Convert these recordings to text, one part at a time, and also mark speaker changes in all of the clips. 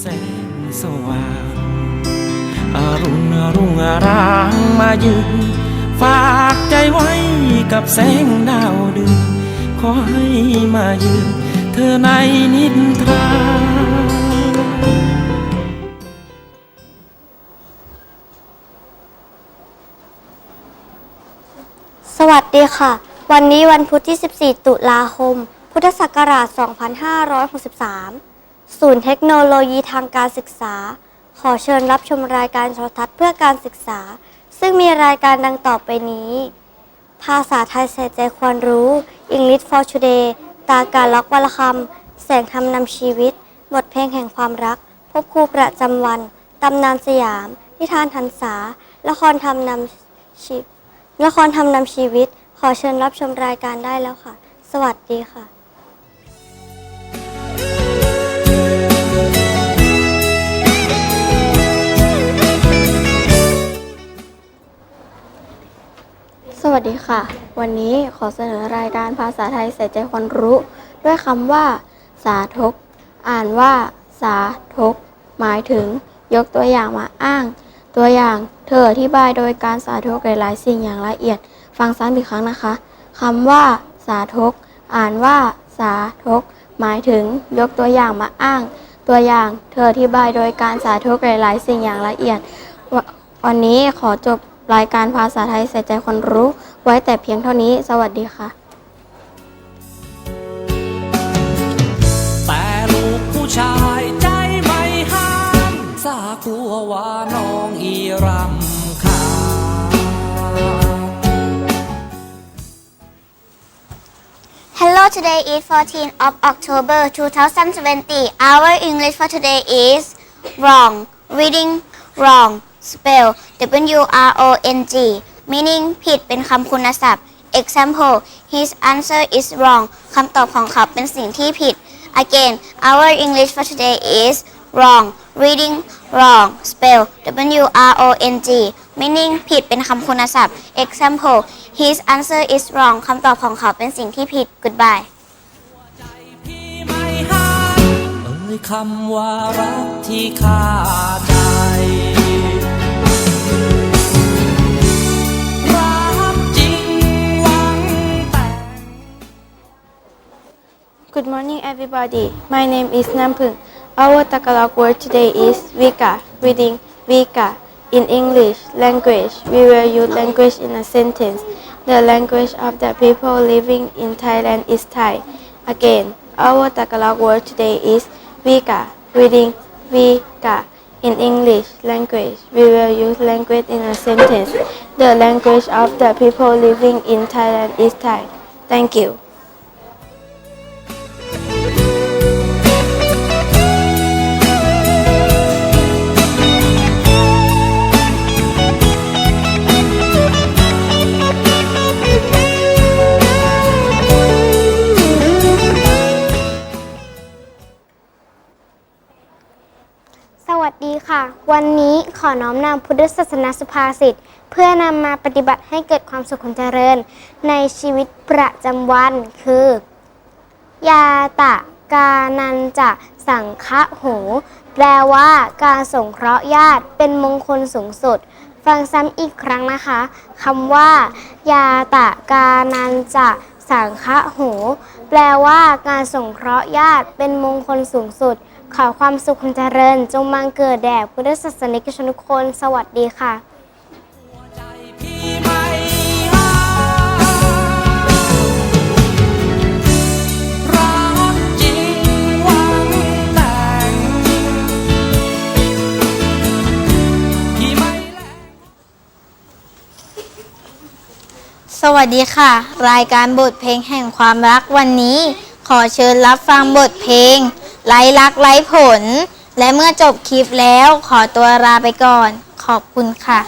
Speaker 1: แสงสว่างอารุณรุ่งอรางมายืนฝากใจไว้กับแสงดาวเดือนขอให้มายืนเธอในนิทรา
Speaker 2: สวัสดีค่ะ วันนี้วันพุธที่ 14 ตุลาคม พุทธศักราช 2563 ศูนย์เทคโนโลยีทางการศึกษา ขอเชิญรับชมรายการโทรทัศน์เพื่อการศึกษา ซึ่งมีรายการดังต่อไปนี้ ภาษาไทยใส่ใจควรรู้ English for Today ตาการล็อกวลคำแสงธรรมนำชีวิต บทเพลงแห่งความรัก พบครูประจำวัน ตำนานสยาม นิทานหันษา ละครทำนำชีละครทำนำชีวิต ขอเชิญรับชมรายการได้แล้วค่ะ สวัสดีค่ะ
Speaker 3: สวัสดีค่ะ วันนี้ขอเสนอรายการภาษาไทยใส่ใจคนรู้ ด้วยคำว่า สาธกอ่านว่า สาธกหมายถึง ยกตัวอย่างมาอ้าง ตัวอย่างเธออธิบายโดยการสาธกหลายๆสิ่งอย่างละเอียด ฟังซ้ำอีกครั้งนะคะคำว่า สาธกอ่านว่า สาธกหมายถึง ยกตัวอย่างมาอ้าง ตัวอย่างเธออธิบายโดยการสาธกหลายๆสิ่งอย่างละเอียดววันนี้ขอจบ รายการภาษาไทยใส่ใจคนรู้ ไว้แต่เพียงเท่านี้ สวัสดีค่ะ
Speaker 1: แต่ลูกผู้ชายใจไม่ห้ามสากลัวว่าน้องอีรำคาญ
Speaker 2: Hello today is 14 of October 2020 Our English for today is wrong reading wrong spell W R O N G meaning ผิดเป็นคำคุณศัพท์ example his answer is wrong คำตอบของเขาเป็นสิ่งที่ผิด again our English for today is wrong reading wrong spell W R O N G meaning ผิดเป็นคำคุณศัพท์ example his answer is wrong คำตอบของเขาเป็นสิ่งที่ผิด goodbye
Speaker 1: คำว่ารักที่ข้าใจ
Speaker 3: Good morning everybody. My name is Nampung Our Tagalog word today is Vika. Reading Vika In English language. We will use language in a sentence. The language of the people living in Thailand is Thai. Again our Tagalog word today is Vika. Reading Vika In English language. We will use language in a sentence. The language of the people living in Thailand is Thai. Thank you
Speaker 2: นี้ขอน้อมนำพุทธศาสนาสุภาษิตเพื่อนำมาปฏิบัติให้เกิดความสุขความเจริญ ในชีวิตประจำวันคือ ยาตะกานันจะสังคะโห แปลว่าการสงเคราะห์ญาติเป็นมงคลสูงสุด ฟังซ้ำอีกครั้งนะคะคำว่า ยาตะกานันจะสังคะโห แปลว่าการสงเคราะห์ญาติเป็นมงคลสูงสุด ขอความสุขความเจริญ จงบังเกิดแด่พุทธศาสนิกชนทุกคน สวัสดีค่ะ
Speaker 4: สวัสดีค่ะ รายการบทเพลงแห่งความรักวันนี้ ขอเชิญรับฟังบทเพลง ไร้รักไร้ผล และเมื่อจบคลิปแล้วขอตัวลาไปก่อน ขอบคุณค่ะ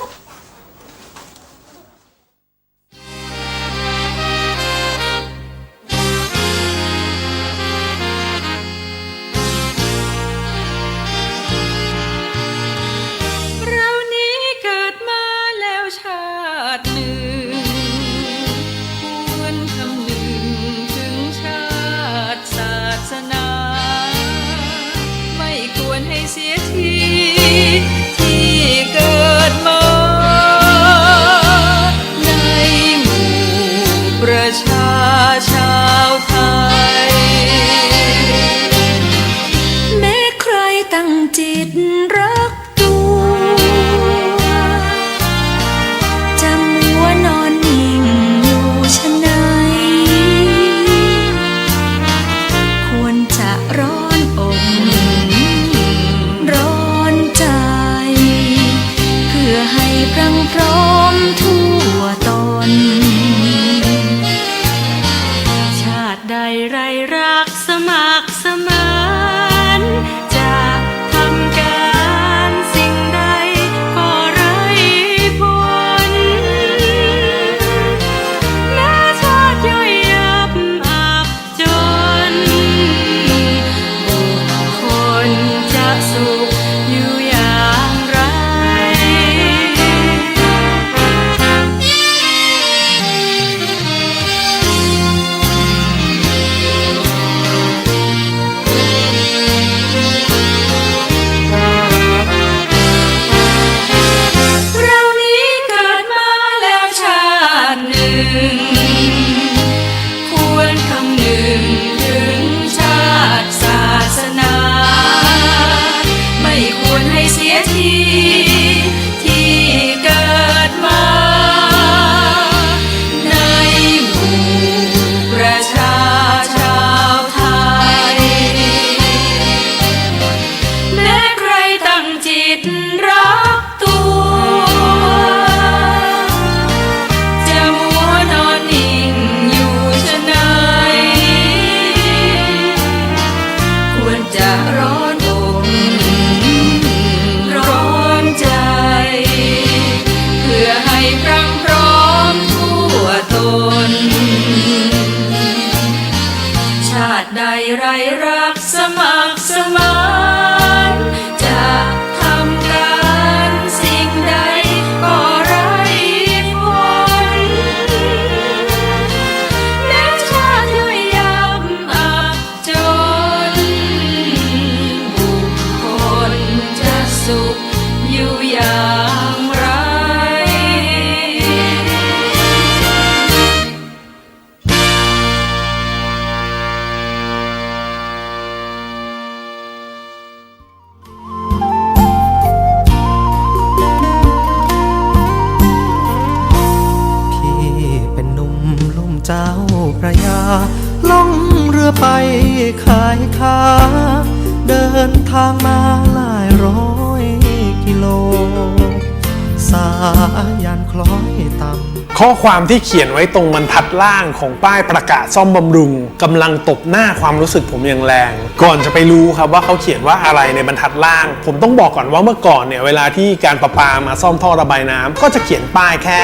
Speaker 5: ยั
Speaker 6: นคล้อย
Speaker 7: ต่ำ
Speaker 8: ข้อความที่เขียนไว้ตรงบรรทัดล่างของป้ายประกาศซ่อมบำรุงกำลังตบหน้าความรู้สึกผมอย่างแรง ก่อนจะไปรู้ครับว่าเขาเขียนว่าอะไรในบรรทัดล่าง ผมต้องบอกก่อนว่าเมื่อก่อนเนี่ยเวลาที่การประปามาซ่อมท่อระบายน้ำก็จะเขียนป้ายแค่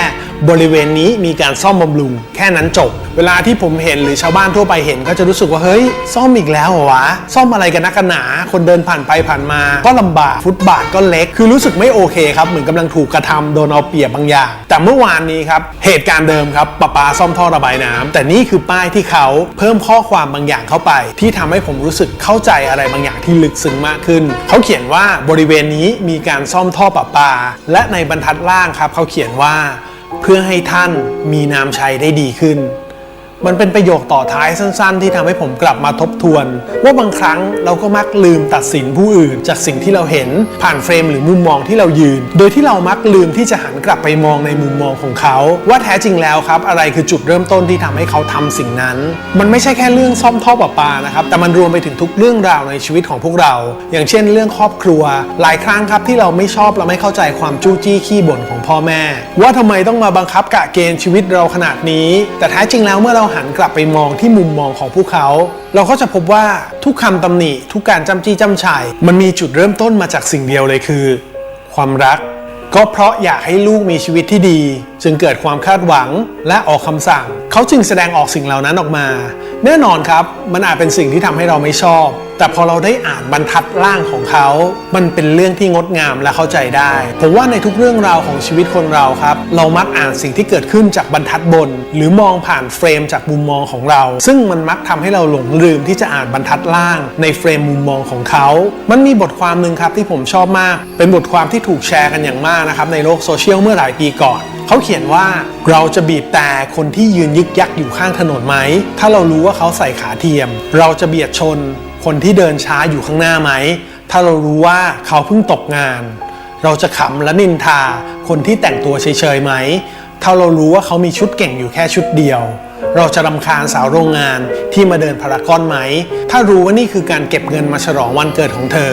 Speaker 8: บริเวณนี้มีการซ่อมบำรุง แค่นั้นจบ เวลาที่ผมเห็นหรือชาวบ้านทั่วไปเห็นก็จะรู้สึกว่าเฮ้ย ซ่อมอีกแล้วเหรอวะ ซ่อมอะไรกันนักกันหนา คนเดินผ่านไปผ่านมา ก็ลำบากฟุตบาทก็เล็ก คือรู้สึกไม่โอเคครับ เหมือนกำลังถูกกระทำโดนเอาเปรียบบางอย่าง แต่เมื่อวานนี้ครับเหตุการณ์เดิมครับประปาซ่อมท่อระบายน้ำแต่นี่คือป้ายที่เขาเพิ่มข้อความบางอย่างเข้าไป ที่ทำให้ผมรู้สึกเข้าใจอะไรบางอย่างที่ลึกซึ้งมากขึ้น เขาเขียนว่าบริเวณนี้มีการซ่อมท่อประปา และในบรรทัดล่างครับเขาเขียนว่า เพื่อให้ท่านมีน้ำชัยได้ดีขึ้น มันเป็นประโยคต่อท้ายสั้น ๆ ที่ทำให้ผมกลับมาทบทวน ว่าบางครั้งเราก็มักลืมตัดสินผู้อื่น จากสิ่งที่เราเห็นผ่านเฟรมหรือมุมมองที่เรายืน โดยที่เรามักลืมที่จะหันกลับไปมองในมุมมองของเขา ว่าแท้จริงแล้วครับ อะไรคือจุดเริ่มต้นที่ทำให้เขาทำสิ่งนั้น มันไม่ใช่แค่เรื่องซ่อมท่อประปานะครับแต่มันรวมไปถึงทุกเรื่องราวในชีวิตของพวกเรา อย่างเช่น เรื่องครอบครัว หลายครั้งครับที่เราไม่ชอบและไม่เข้าใจความจู้จี้ขี้บ่นของพ่อแม่ ว่าทำไมต้องมาบังคับกะเกณฑ์ชีวิตเราขนาดนี้ แต่แท้จริงแล้วเมื่อเราหันกลับไปมองที่มุมมองของพวกเขา เราก็จะพบว่าทุกคำตำหนิ ทุกการจำจี้จำชัย มันมีจุดเริ่มต้นมาจากสิ่งเดียวเลยคือ ความรัก ก็เพราะอยากให้ลูกมีชีวิตที่ดี จึงเกิดความคาดหวังและออกคำสั่ง เขาจึงแสดงออกสิ่งเหล่านั้นออกมา แน่นอนครับ มันอาจเป็นสิ่งที่ทำให้เราไม่ชอบ แต่พอเราได้อ่านบรรทัดล่างของเขา มันเป็นเรื่องที่งดงามและเข้าใจได้ ผมว่าในทุกเรื่องราวของชีวิตคนเราครับ เรามักอ่านสิ่งที่เกิดขึ้นจากบรรทัดบน หรือมองผ่านเฟรมจากมุมมองของเรา ซึ่งมันมักทำให้เราหลงลืมที่จะอ่านบรรทัดล่างในเฟรมมุมมองของเขา มันมีบทความหนึ่งครับที่ผมชอบมาก เป็นบทความที่ถูกแชร์กันอย่างมากนะครับในโลกโซเชียลเมื่อหลายปีก่อนเขาเขียนว่าเราจะบีบแต่คนที่ยืนยึกยักอยู่ข้างถนนไหม ถ้าเรารู้ว่าเขาใส่ขาเทียม เราจะเบียดชน คนที่เดินช้าอยู่ข้างหน้าไหม ถ้าเรารู้ว่าเขาเพิ่งตกงาน เราจะขำและนินทา คนที่แต่งตัวเฉยๆไหม ถ้าเรารู้ว่าเขามีชุดเก่งอยู่แค่ชุดเดียว เราจะรำคาญสาวโรงงานที่มาเดินพารากอนไหม ถ้ารู้ว่านี่คือการเก็บเงินมาฉลองวันเกิดของเธอ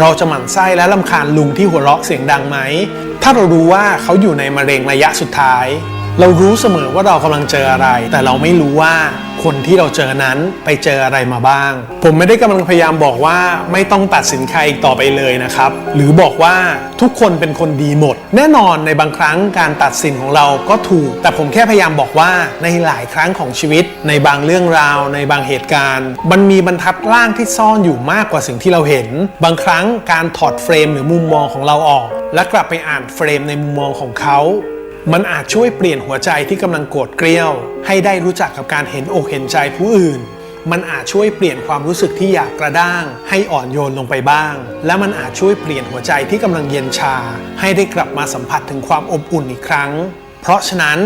Speaker 8: เราจะหมั่นไส้และลำคาญลุงที่หัวเราะเสียงดังไหม ถ้าเรารู้ว่าเขาอยู่ในมะเร็งระยะสุดท้าย เรารู้เสมอว่าเรากำลังเจออะไร แต่เราไม่รู้ว่าคนที่เราเจอนั้นไปเจออะไรมาบ้าง ผมไม่ได้กำลังพยายามบอกว่าไม่ต้องตัดสินใครอีกต่อไปเลยนะครับ หรือบอกว่าทุกคนเป็นคนดีหมด แน่นอนในบางครั้งการตัดสินของเราก็ถูก แต่ผมแค่พยายามบอกว่าในหลายครั้งของชีวิต ในบางเรื่องราว ในบางเหตุการณ์ มันมีบรรทัดล่างที่ซ่อนอยู่มากกว่าสิ่งที่เราเห็น บางครั้งการถอดเฟรมหรือมุมมองของเราออก และกลับไปอ่านเฟรมในมุมมองของเขา มันอาจช่วยเปลี่ยนหัวใจที่กำลังโกรธเกรี้ยว ให้ได้รู้จักกับการเห็นอกเห็นใจผู้อื่น มันอาจช่วยเปลี่ยนความรู้สึกที่อยากกระด้าง ให้อ่อนโยนลงไปบ้าง และมันอาจช่วยเปลี่ยนหัวใจที่กำลังเย็นชา ให้ได้กลับมาสัมผัสถึงความอบอุ่นอีกครั้ง เพราะฉะนั้น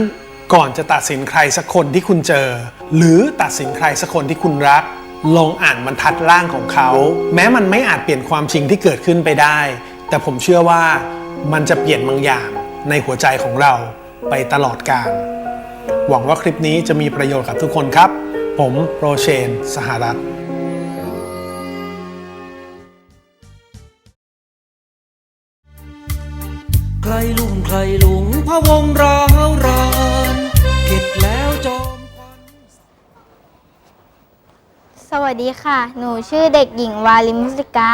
Speaker 8: ก่อนจะตัดสินใครสักคนที่คุณเจอ หรือตัดสินใครสักคนที่คุณรัก ลองอ่านบรรทัดล่างของเขา แม้มันไม่อาจเปลี่ยนความจริงที่เกิดขึ้นไปได้ แต่ผมเชื่อว่ามันจะเปลี่ยนบางอย่าง ในหัวใจของเราไปตลอดกาลหวังว่าคลิปนี้จะมีประโยชน์กับทุกคนครับ ผมโรเชน สหรัฐ
Speaker 9: ใครลุ่มใครหลงพะวงร้าวรานเข็ดแล้ว วั
Speaker 3: ส
Speaker 10: ดีค่ะ หนูชื่อเด็กหญิงวาลิมุสิกา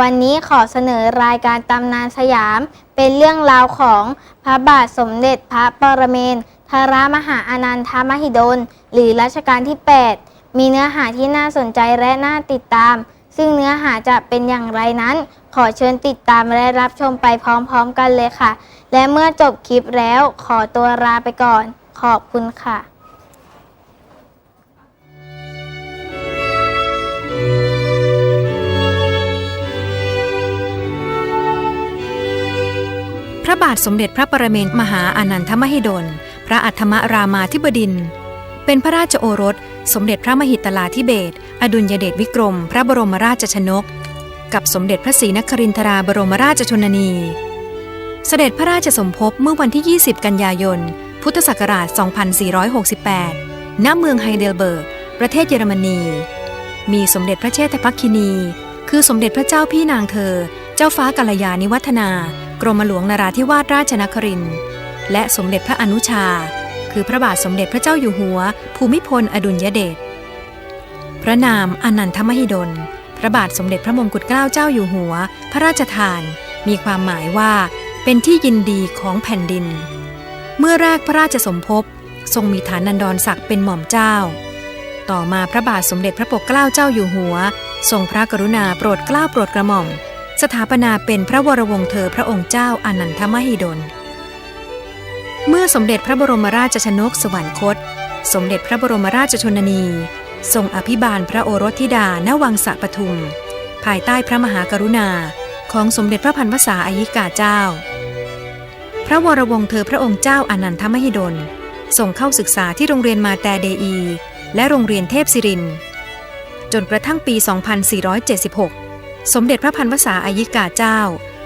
Speaker 10: วันนี้ขอเสนอรายการตำนานสยาม เป็นเรื่องราวของพระบาทสมเด็จพระปรเมนทรมหาอนันทมหิดล หรือรัชกาลที่ 8 มีเนื้อหาที่น่าสนใจและน่าติดตาม ซึ่งเนื้อหาจะเป็นอย่างไรนั้น ขอเชิญติดตามและรับชมไปพร้อมๆกันเลยค่ะ และเมื่อจบคลิปแล้วขอตัวลาไปก่อน ขอบคุณค่ะ
Speaker 11: ระบาทสมเด็จพระปรเมนมหาอานันทมหิดล พระอัฏฐมรามาธิบดิน เป็นพระราชโอรส สมเด็จพระมหิตลาธิเบศอดุลยเดชวิกรม พระบรมราชชนก กับสมเด็จพระศรีนครินทราบรมราชชนนี เสด็จพระราชสมภพเมื่อวันที่ 20 กันยายน พุทธศักราช 2468 ณ เมืองไฮเดลเบิร์ก ประเทศเยอรมนี มีสมเด็จพระเชษฐภักคินี คือสมเด็จพระเจ้าพี่นางเธอ เจ้าฟ้ากัลยาณิวัฒนา กรมหลวงนราธิวาสราชนครินทร์และสมเด็จพระอนุชา คือพระบาทสมเด็จพระเจ้าอยู่หัว ภูมิพลอดุลยเดชพระนามอนันทมหิดล พระบาทสมเด็จพระมงกุฎเกล้าเจ้าอยู่หัว พระราชทาน มีความหมายว่า เป็นที่ยินดีของแผ่นดิน เมื่อแรกพระราชสมภพทรงมีฐานันดรศักดิ์เป็นหม่อมเจ้า ต่อมาพระบาทสมเด็จพระปกเกล้าเจ้าอยู่หัว ทรงพระกรุณาโปรดเกล้าโปรดกระหม่อม สถาปนาเป็นพระวรวงศ์เธอพระองค์เจ้าอานันทมหิดล เมื่อสมเด็จพระบรมราชชนกสวรรคต สมเด็จพระบรมราชชนนี ทรงอภิบาลพระโอรสธิดาณวังสะปทุม ภายใต้พระมหากรุณาของสมเด็จพระพันวษาอายิกาเจ้า พระวรวงศ์เธอพระองค์เจ้าอานันทมหิดลส่งเข้าศึกษาที่โรงเรียนมาแต่เดอี และโรงเรียนเทพศิริน จนกระทั่งปี 2476 สมเด็จพระพันวษาอายิกาเจ้า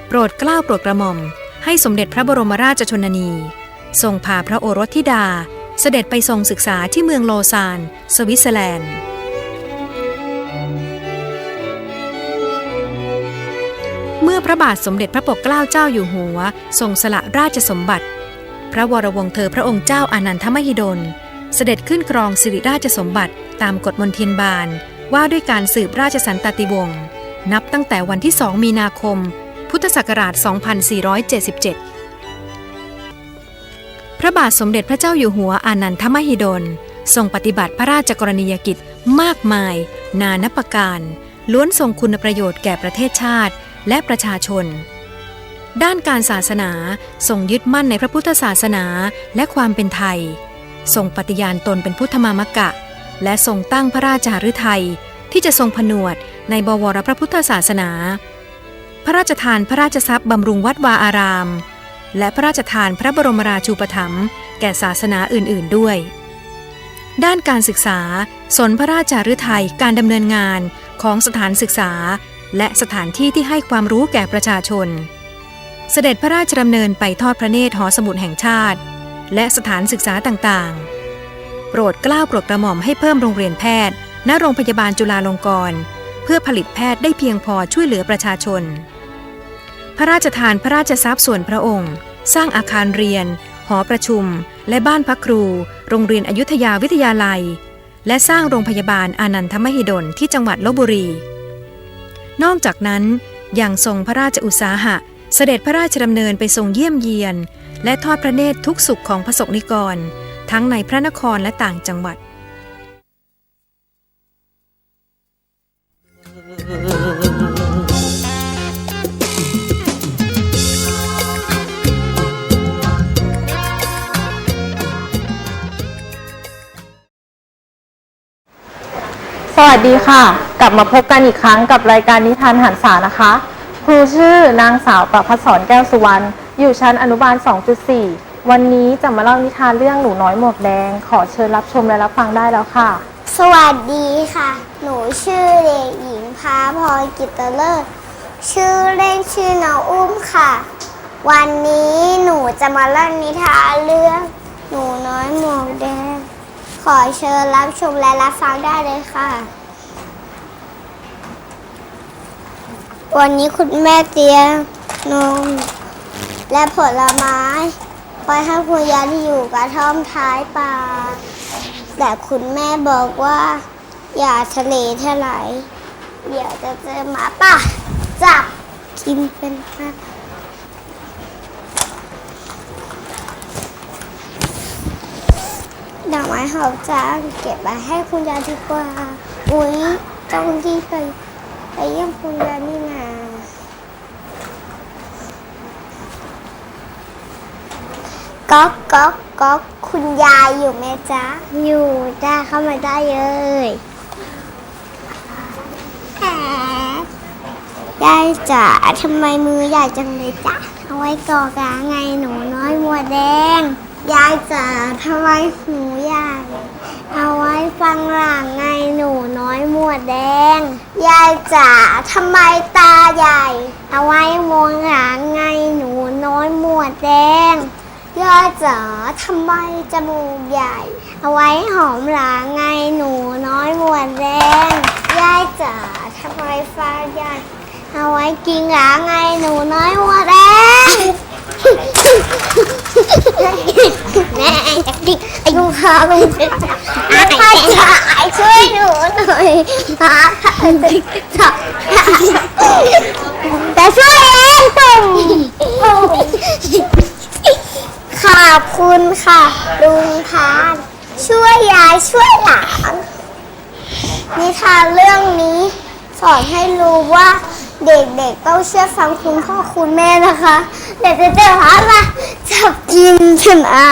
Speaker 11: โปรดเกล้าโปรดกระหม่อม ให้สมเด็จพระบรมราชชนนี ทรงพาพระโอรสธิดา เสด็จไปทรงศึกษาที่เมืองโลซาน สวิตเซอร์แลนด์ เมื่อพระบาทสมเด็จพระปกเกล้าเจ้าอยู่หัว ทรงสละราชสมบัติ พระวรวงศ์เธอพระองค์เจ้าอานันทมหิดล เสด็จขึ้นครองสิริราชสมบัติตามกฎมนเทียนบานว่าด้วยการสืบราชสันตติวงศ์ นับตั้งแต่วันที่ 2 มีนาคม พุทธศักราช 2477 พระบาทสมเด็จพระเจ้าอยู่หัวอานันทมหิดล ทรงปฏิบัติพระราชกรณียกิจมากมาย นานับประการ ล้วนทรงคุณประโยชน์แก่ประเทศชาติและประชาชน ด้านการศาสนาทรงยึดมั่นในพระพุทธศาสนาและความเป็นไทย ทรงปฏิญาณตนเป็นพุทธมามกะ และทรงตั้งพระราชาฤทัยที่จะทรงผนวด ในบวรพระพุทธศาสนา พระราชทานพระราชทรัพย์บำรุงวัดวาอาราม และพระราชทานพระบรมราชูปถัมภ์แก่ศาสนาอื่น ๆ ด้วย ด้านการศึกษา สนพระราชาฤทัยการดำเนินงานของสถานศึกษา และสถานที่ที่ให้ความรู้แก่ประชาชน เสด็จพระราชดำเนินไปทอดพระเนตรหอสมุดแห่งชาติ และสถานศึกษาต่างๆ โปรดกล้าโปรดกระหม่อมให้เพิ่มโรงเรียนแพทย์ณโรงพยาบาลจุฬาลงกรณ์ เพื่อผลิตแพทย์ได้เพียงพอช่วยเหลือประชาชน พระราชทานพระราชทรัพย์ส่วนพระองค์ สร้างอาคารเรียน หอประชุม และบ้านพักครู โรงเรียนอยุธยาวิทยาลัย และสร้างโรงพยาบาลอานันทมหิดลที่จังหวัดลบบุรี นอกจากนั้นยังทรงพระราชอุตสาหะ เสด็จพระราชดำเนินไปทรงเยี่ยมเยียน และทอดพระเนตรทุกสุขของพระสงฆ์นิกร ทั้งในพระนครและต่างจังหวัด
Speaker 12: สวัสดีค่ะ กลับมาพบกันอีกครั้งกับรายการนิทานหันษานะคะ ครูชื่อนางสาวประพัสรแก้วสุวรรณอยู่ชั้นอนุบาล 2.4 วันนี้จะมาเล่านิทานเรื่องหนูน้อยหมวกแดง ขอเชิญรับชมและรับฟังได้แล้วค่ะ
Speaker 13: สวัสดีค่ะ หนูชื่อเด็กหญิงพาพรกิตเลิศ ชื่อเล่นชื่อน้องอุ้มค่ะ วันนี้หนูจะมาเล่านิทานเรื่อง หนูน้อยหมวกแดง ขอเชิญรับชมและรับฟังได้เลยค่ะ วันนี้คุณแม่เตรียมนมและผลไม้ไว้ให้คุณยายที่อยู่กระท่อมท้ายป่า แต่คุณแม่บอกว่า อย่าทะเลเท่าไหร่เดี๋ยวจะเจอหมาป่าจับกินเป็นค่ะดอกไม้หอมจังเก็บไว้ให้คุณยายดีกว่า อุ๊ยต้องรีไปไปเยี่ยมคุณยายนี่นาก๊อกก๊อกก๊อก คุณยายอยู่ไหมจ๊ะ อยู่ได้เข้ามาได้เลยแหมยายจ๋าทำไมมือใหญ่จังเลยจ๊ะ เอาไว้กอกาไงหนูน้อยมัวแดง ยายจ๋าทำไมหูใหญ่เอาไว้ฟังหลังไงหนูน้อยหมวดแดง ยายจ๋าทำไมตาใหญ่ เอาไว้มองหลังไงหนูน้อยหมวดแดง ยายจ๋าทำไมจมูกใหญ่ เอาไว้หอมหลังไงหนูน้อยหมวดแดงยายจ๋าทำไมฟ้าใหญ่เอาไว้กินหลังไงหนูน้อยหมวดแดงแม่อยากดิอายุข้าวไม่ได้อาพ่อจ๋าช่วยหนูหน่อยอาพ่อจ๋าแต่ช่วยเองตุ่ม ขอบคุณค่ะ ลุงทานช่วยยายช่วยหลานนิทานเรื่องนี้สอนให้รู้ว่าเด็กๆต้องเชื่อฟังคุณพ่อคุณแม่นะคะเดี๋ยวจะเจอหามาจับกินฉันอะ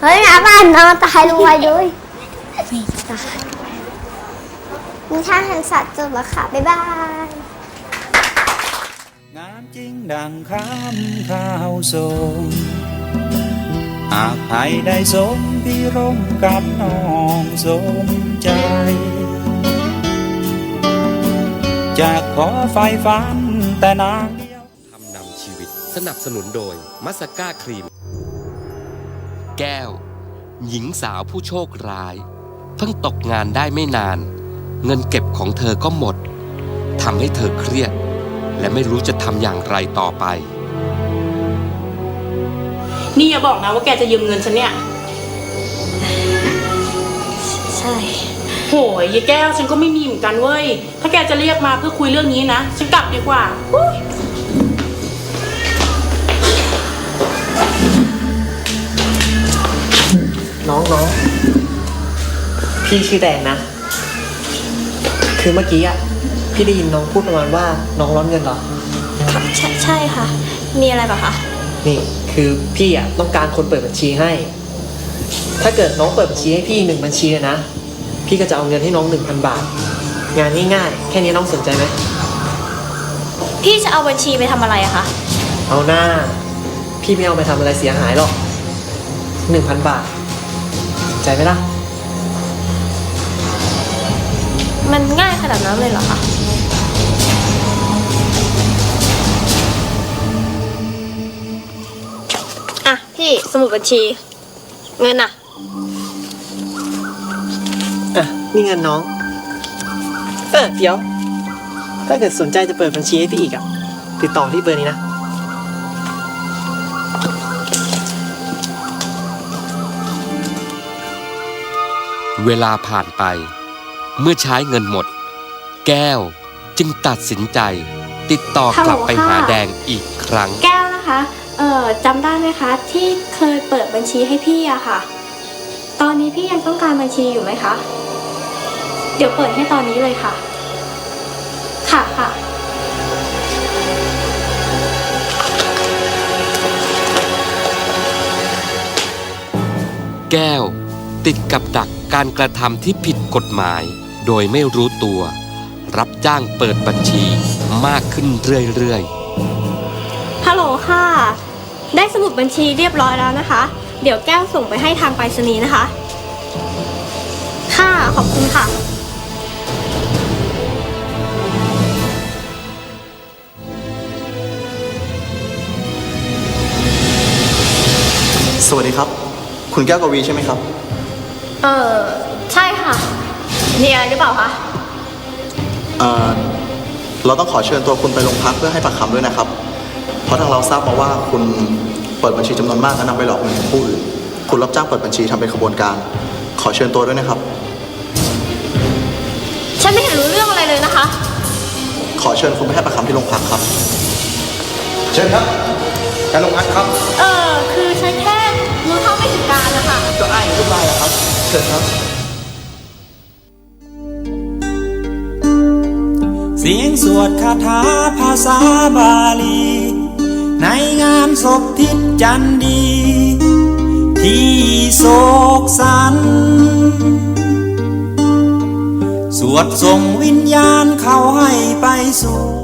Speaker 13: เฮ้ยนะบ้านนอนตายลงไปด้วยม่ตายมีท่าหันสัตว์จบแล้วค่ะ บ๊ายบาย
Speaker 14: งามจริงดังคำข้าวส่ง หากใครได้สมพี่ร่มกับน้องสมใจ จะขอไฟฟันแต่นางเดียว
Speaker 15: ทำนำชีวิตสนับสนุนโดยมัสก้าครีม แก้ว หญิงสาวผู้โชคร้าย เพิ่งตกงานได้ไม่นาน เงินเก็บของเธอก็หมดทำให้เธอเครียด และไม่รู้จะทำอย่างไรต่อไป
Speaker 6: นี่อย่าบอกนะว่าแกจะยืมเงินฉันเนี่ย
Speaker 16: ใช่
Speaker 6: โหยยายแก้วฉันก็ไม่มีเหมือนกันเว้ย ถ้าแกจะเรียกมาเพื่อคุยเรื่องนี้นะ ฉันกลับดีกว่าอุ๊ย
Speaker 17: น้องน้องพี่ชื่อแดงนะ คือเมื่อกี้อะพี่ได้ยินน้องพูดประมาณว่าน้องร้อนเงินเหรอ
Speaker 16: ใช่ใช่ค่ะ มีอะไรปะคะ
Speaker 17: นี่ คือพี่อะต้องการคนเปิดบัญชีให้ ถ้าเกิดน้องเปิดบัญชีให้พี่หนึ่งบัญชีเลยนะ พี่ก็จะเอาเงินให้น้องหนึ่งพันบาท งานง่ายๆแค่นี้น้องสนใจไหม
Speaker 16: พี่จะเอาบัญชีไปทำอะไรอะคะ
Speaker 17: เอาหน้า พี่ไม่เอาไปทำอะไรเสียหายหรอกหนึ่งพันบาทสนใจไหมล่ะ
Speaker 16: มันง่ายขนาดนั้นเลยเหรอคะ พี่สมุดบัญชี เงินอะ
Speaker 17: อะนี่เงินน้อง เออเดี๋ยว ถ้าเกิดสนใจจะเปิดบัญชีให้พี่อีกอะ ติดต่อที่เบอร์นี้นะ
Speaker 15: เวลาผ่านไป เมื่อใช้เงินหมด แก้วจึงตัดสินใจ ติดต่อกลับไปหาแดงอีกครั้ง
Speaker 16: แก้วนะคะ เอ่อจำได้ไหมคะ ที่เคยเปิดบัญชีให้พี่อะค่ะ ตอนนี้พี่ยังต้องการบัญชีอยู่ไหมคะ เดี๋ยวเปิดให้ตอนนี้เลยค่ะ ค่ะค่ะ
Speaker 15: แก้ว ติดกับดักการกระทำที่ผิดกฎหมาย โดยไม่รู้ตัว รับจ้างเปิดบัญชีมากขึ้นเรื่อยๆ
Speaker 16: ฮัลโหลค่ะ ได้สมุดบัญชีเรียบร้อยแล้วนะคะ เดี๋ยวแก้วส่งไปให้ทางไปรษณีย์นะคะ ค่ะ ขอบคุณค่ะ
Speaker 18: สวัสดีครับ คุณแก้วกวีใช่ไหมครับ
Speaker 16: เออใช่ค่ะ มีอะไรหรือเปล่าคะ
Speaker 18: เอ่อ เราต้องขอเชิญตัวคุณไปโรงพักเพื่อให้ปากคำด้วยนะครับเพ ราะทางเราทราบมาว่าคุณเปิดบัญชีจำนวนมากและนำไปหลอกเงินของผู้อื่นคุณรับจ้างเปิดบัญชีทำเป็นขบวนการ ขอเชิญตัวด้วยนะครับขอเชิญคุณไปให้ปากคำที่โรงพักครับ
Speaker 7: เชิญครับการลงพักครับ
Speaker 3: เออคือฉันแค่รู้เท่าไม่ถึงการนะคะ
Speaker 18: ก็อ้ายพูดได้แล้วครับ เชิญครับ
Speaker 9: เสียงสวดคาถาภาษาบาลี ในงานศพทิศจันดี ที่โศกสัน สวดส่งวิญญาณเขาให้ไปสู่